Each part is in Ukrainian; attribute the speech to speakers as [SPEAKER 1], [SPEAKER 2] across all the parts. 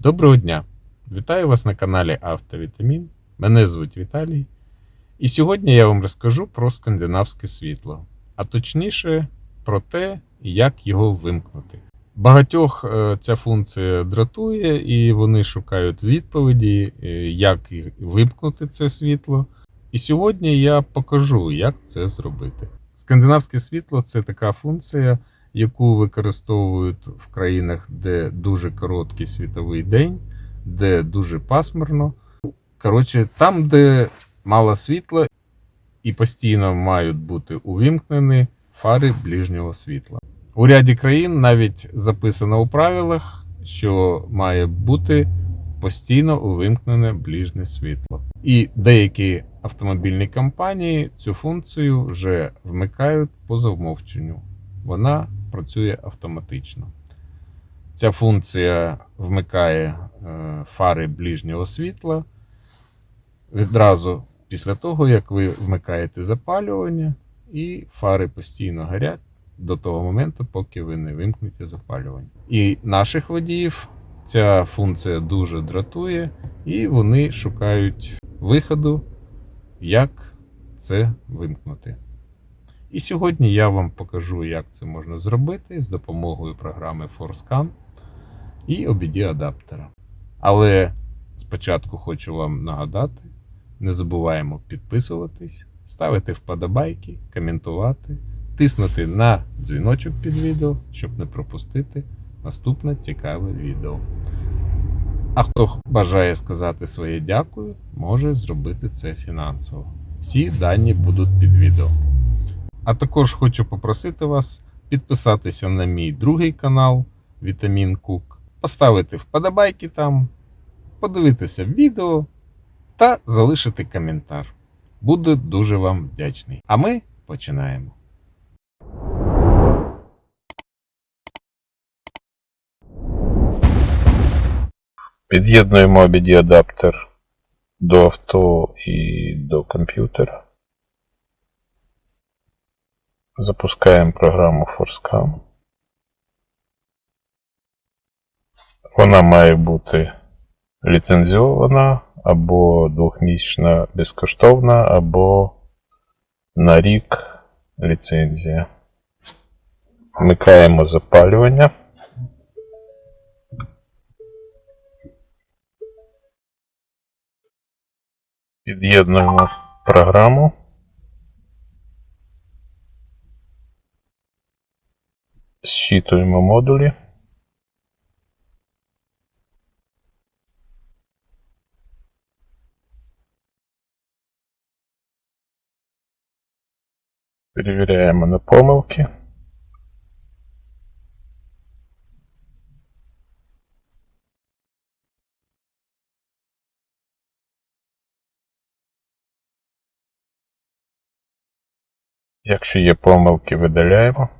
[SPEAKER 1] Доброго дня! Вітаю вас на каналі Автовітамін. Мене звуть Віталій. І сьогодні я вам розкажу про скандинавське світло, а точніше про те, як його вимкнути. Багатьох е, ця функція дратує, і вони шукають відповіді, е, як вимкнути це світло. І сьогодні я покажу, як це зробити. Скандинавське світло це така функція, яку використовують в країнах, де дуже короткий світовий день, де дуже пасмурно. Коротше, там, де мало світла, і постійно мають бути увімкнені фари ближнього світла. У ряді країн навіть записано у правилах, що має бути постійно увімкнене ближнє світло. І деякі автомобільні компанії цю функцію вже вмикають по замовченню. Вона працює автоматично. Ця функція вмикає е, фари ближнього світла відразу після того, як ви вмикаєте запалювання, і фари постійно горять до того моменту, поки ви не вимкнете запалювання. І наших водіїв ця функція дуже дратує, і вони шукають виходу, як це вимкнути. І сьогодні я вам покажу, як це можна зробити з допомогою програми ForScan і OBD адаптера. Але спочатку хочу вам нагадати: не забуваємо підписуватись, ставити вподобайки, коментувати, тиснути на дзвіночок під відео, щоб не пропустити наступне цікаве відео. А хто бажає сказати своє дякую, може зробити це фінансово. Всі дані будуть під відео. А також хочу попросити вас підписатися на мій другий канал Вітамін Кук, поставити вподобайки там, подивитися відео та залишити коментар. Буду дуже вам вдячний. А ми починаємо.
[SPEAKER 2] Під'єднуємо OBD адаптер до авто і до комп'ютера. Запускаємо програму ForScan. Вона має бути ліцензіована або двохмісячна безкоштовна, або на рік ліцензія. Вмикаємо запалювання. Під'єднуємо програму. Зчитуємо модулі. Перевіряємо на помилки. Якщо є помилки, видаляємо.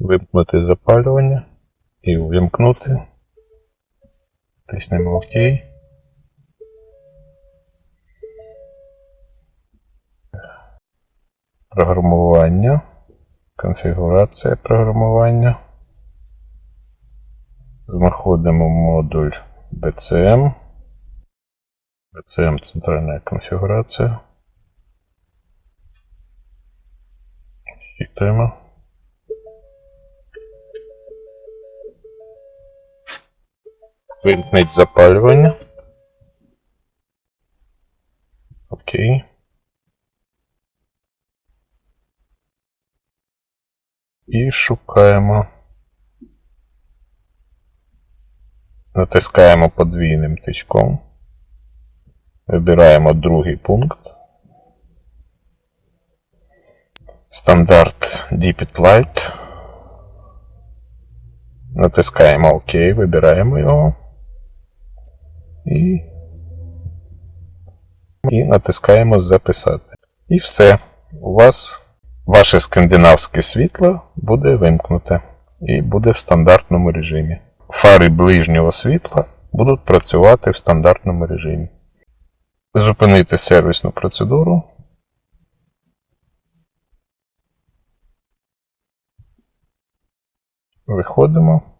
[SPEAKER 2] Вимкнути запалювання і увімкнути. Тиснемо ОК. Програмування. Конфігурація програмування. Знаходимо модуль BCM. BCM центральна конфігурація. Щитуємо. Вимкніть запалювання. Окей. І шукаємо. Натискаємо подвійним тичком. Вибираємо другий пункт. Стандарт Deepit Light. Натискаємо ОК, вибираємо його і і натискаємо Записати. І все. У вас ваше скандинавське світло буде вимкнуте і буде в стандартному режимі. Фари ближнього світла будуть працювати в стандартному режимі. Зупинити сервісну процедуру. Виходимо.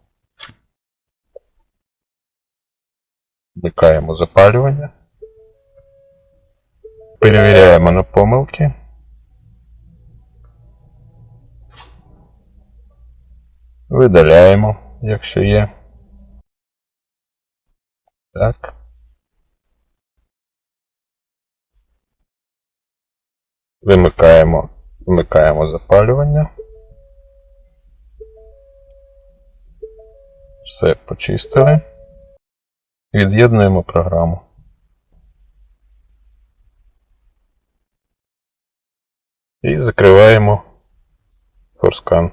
[SPEAKER 2] Вмикаємо запалювання. Перевіряємо на помилки. Видаляємо, якщо є. Так. Вимикаємо, вмикаємо запалювання. Все почистили. Від'єднуємо програму. І закриваємо форскан.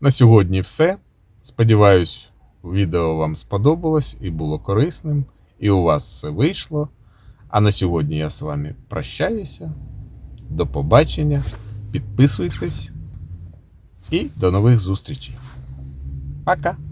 [SPEAKER 1] На сьогодні все. Сподіваюсь, відео вам сподобалось і було корисним, і у вас все вийшло. А на сьогодні я з вами прощаюся. До побачення. Підписуйтесь і до нових зустрічей. Пока!